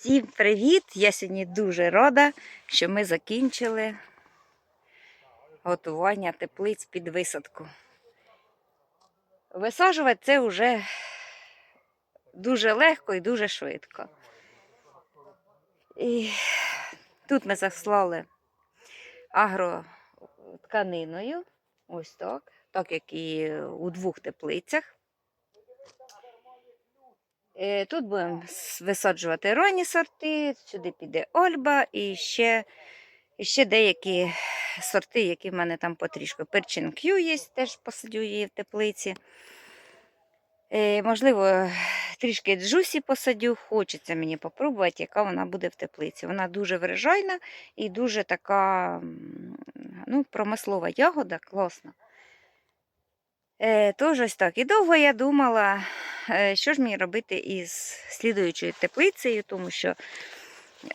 Всім привіт! Я сьогодні дуже рада, що ми закінчили готування теплиць під висадку. Висаджувати це вже дуже легко і дуже швидко. І тут ми заслали агротканиною, ось так, так як і у двох теплицях. Е, Тут будемо висаджувати ранні сорти, сюди піде Ольба і ще, ще деякі сорти, які в мене там потрішку. Перчин К'ю є, теж посадю її в теплиці. Е, можливо, трішки джусі посадю. Хочеться мені попробувати, яка вона буде в теплиці. Вона дуже врожайна і дуже така ну, промислова ягода, класна. Е, тож ось так. І довго я думала, е, що ж мені робити із слідуючою теплицею, тому що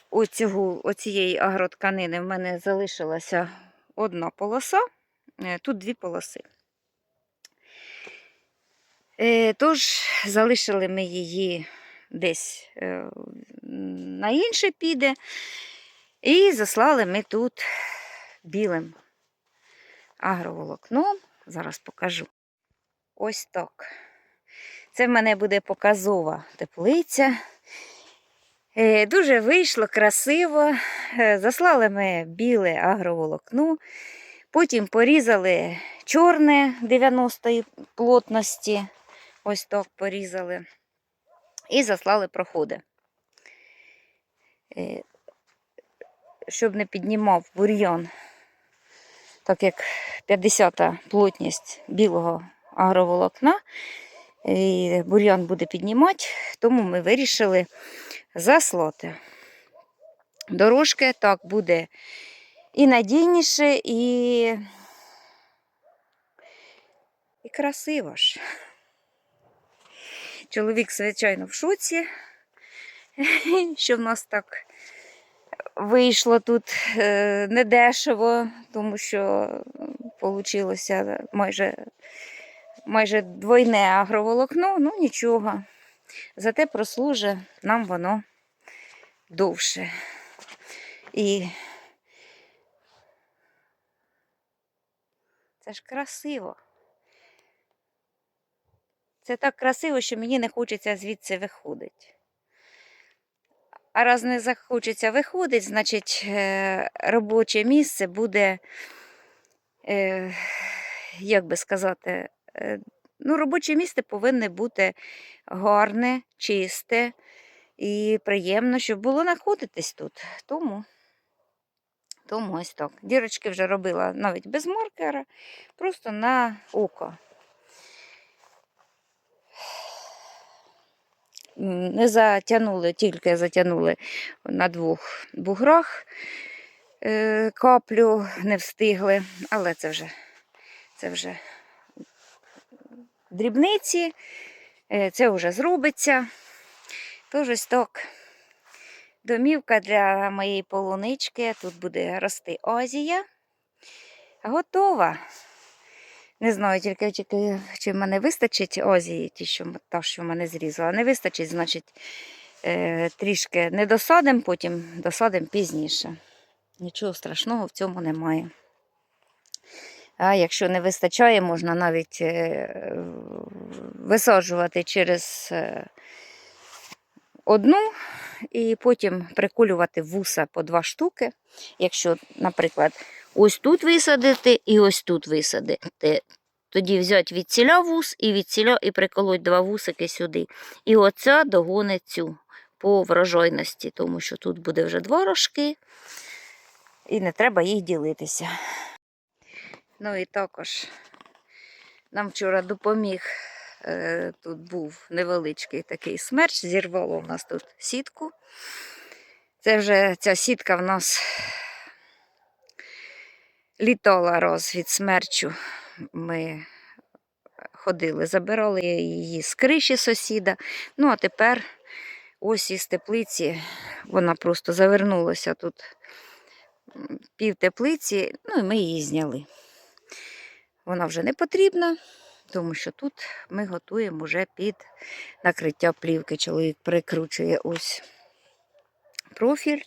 оцього, оцієї агротканини в мене залишилася одна полоса, е, тут дві полоси. Е, тож залишили ми її десь е, на інше піде, і заслали ми тут білим агроволокном. Зараз покажу. Ось так. Це в мене буде показова теплиця. Е, Дуже вийшло красиво. Е, Заслали ми біле агроволокно, потім порізали чорне 90-ї плотності. Ось так порізали. І заслали проходи. Е, Щоб не піднімав бур'ян, так як 50-та плотність білого агроволокна, і бур'ян буде піднімати, тому ми вирішили заслати. Дорожки так буде і надійніше, і, і красиво ж. Чоловік, звичайно, в шоці, що в нас так вийшло тут е, недешево, тому що вийшло майже, майже двойне агроволокно, ну нічого. Зате прослужить нам воно довше. І це ж красиво. Це так красиво, що мені не хочеться звідси виходити. А раз не захочеться виходить, значить е, робоче місце буде, е, як би сказати, ну, робоче місце повинне бути гарне, чисте і приємно, щоб було знаходитись тут. Тому, тому ось так. Дірочки вже робила навіть без маркера, просто на око. Не затягнули, тільки затягнули на двох буграх е, каплю, не встигли, але це вже, це вже дрібниці, е, це вже зробиться. Тож ось так. Домівка для моєї полунички. Тут буде рости Азія. Готова. Не знаю, тільки, чи в мене вистачить Азії, ті, що, та, що в мене зрізала. Не вистачить, значить, е, трішки не досадимо, потім досадимо пізніше. Нічого страшного в цьому немає. А якщо не вистачає, можна навіть е, висаджувати через е, одну і потім приколювати вуса по два штуки. Якщо, наприклад, ось тут висадити і ось тут висадити. Тоді взяти від ціля вус і від ціля і приколоть два вусики сюди. І оця догонить цю по врожайності, тому що тут буде вже два рожки, і не треба їх ділитися. Ну і також нам вчора допоміг. е, Тут був невеличкий такий смерч, зірвало в нас тут сітку. Це вже ця сітка в нас літала роз від смерчу. Ми ходили, забирали її з криші сусіда. Ну, а тепер ось із теплиці вона просто завернулася тут пів теплиці, ну і ми її зняли. Вона вже не потрібна, тому що тут ми готуємо вже під накриття плівки. Чоловік прикручує ось профіль,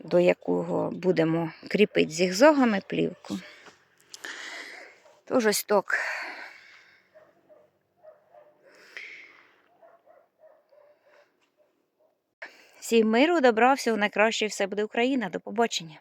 до якого будемо кріпити зігзогами плівку. Тож ось так. Всім миру, добра, всього найкраще, все буде Україна. До побачення.